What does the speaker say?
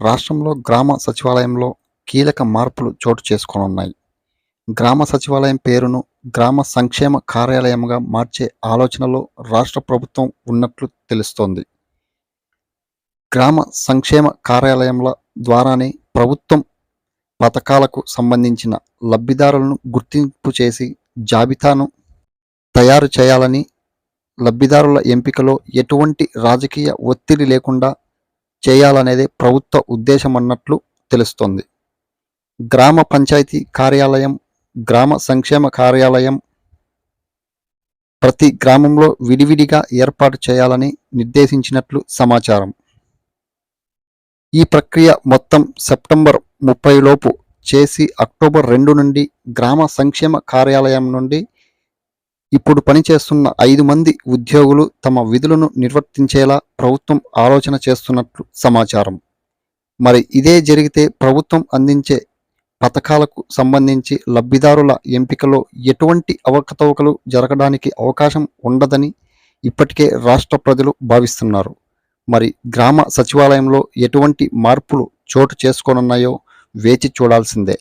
రాష్ట్రంలో గ్రామ సచివాలయంలో కీలక మార్పులు చోటు చేసుకోనున్నాయి. గ్రామ సచివాలయం పేరును గ్రామ సంక్షేమ కార్యాలయంగా మార్చే ఆలోచనలో రాష్ట్ర ప్రభుత్వం ఉన్నట్లు తెలుస్తోంది. గ్రామ సంక్షేమ కార్యాలయంల ద్వారానే ప్రభుత్వం పథకాలకు సంబంధించిన లబ్ధిదారులను గుర్తింపు చేసి జాబితాను తయారు చేయాలని లబ్ధిదారుల ఎంపికలో ఎటువంటి రాజకీయ ఒత్తిడి లేకుండా చేయాలనేదే ప్రభుత్వ ఉద్దేశం అన్నట్లు తెలుస్తోంది. గ్రామ పంచాయతీ కార్యాలయం గ్రామ సంక్షేమ కార్యాలయం ప్రతి గ్రామంలో విడివిడిగా ఏర్పాటు చేయాలని నిర్దేశించినట్లు సమాచారం. ఈ ప్రక్రియ మొత్తం సెప్టెంబర్ ముప్పై లోపు చేసి అక్టోబర్ రెండు నుండి గ్రామ సంక్షేమ కార్యాలయం నుండి ఇప్పుడు పనిచేస్తున్న ఐదు మంది ఉద్యోగులు తమ విధులను నిర్వర్తించేలా ప్రభుత్వం ఆలోచన చేస్తున్నట్లు సమాచారం. మరి ఇదే జరిగితే ప్రభుత్వం అందించే పథకాలకు సంబంధించి లబ్ధిదారుల ఎంపికలో ఎటువంటి అవకతవకలు జరగడానికి అవకాశం ఉండదని ఇప్పటికే రాష్ట్ర ప్రజలు భావిస్తున్నారు. మరి గ్రామ సచివాలయంలో ఎటువంటి మార్పులు చోటు చేసుకోనున్నాయో వేచి చూడాల్సిందే.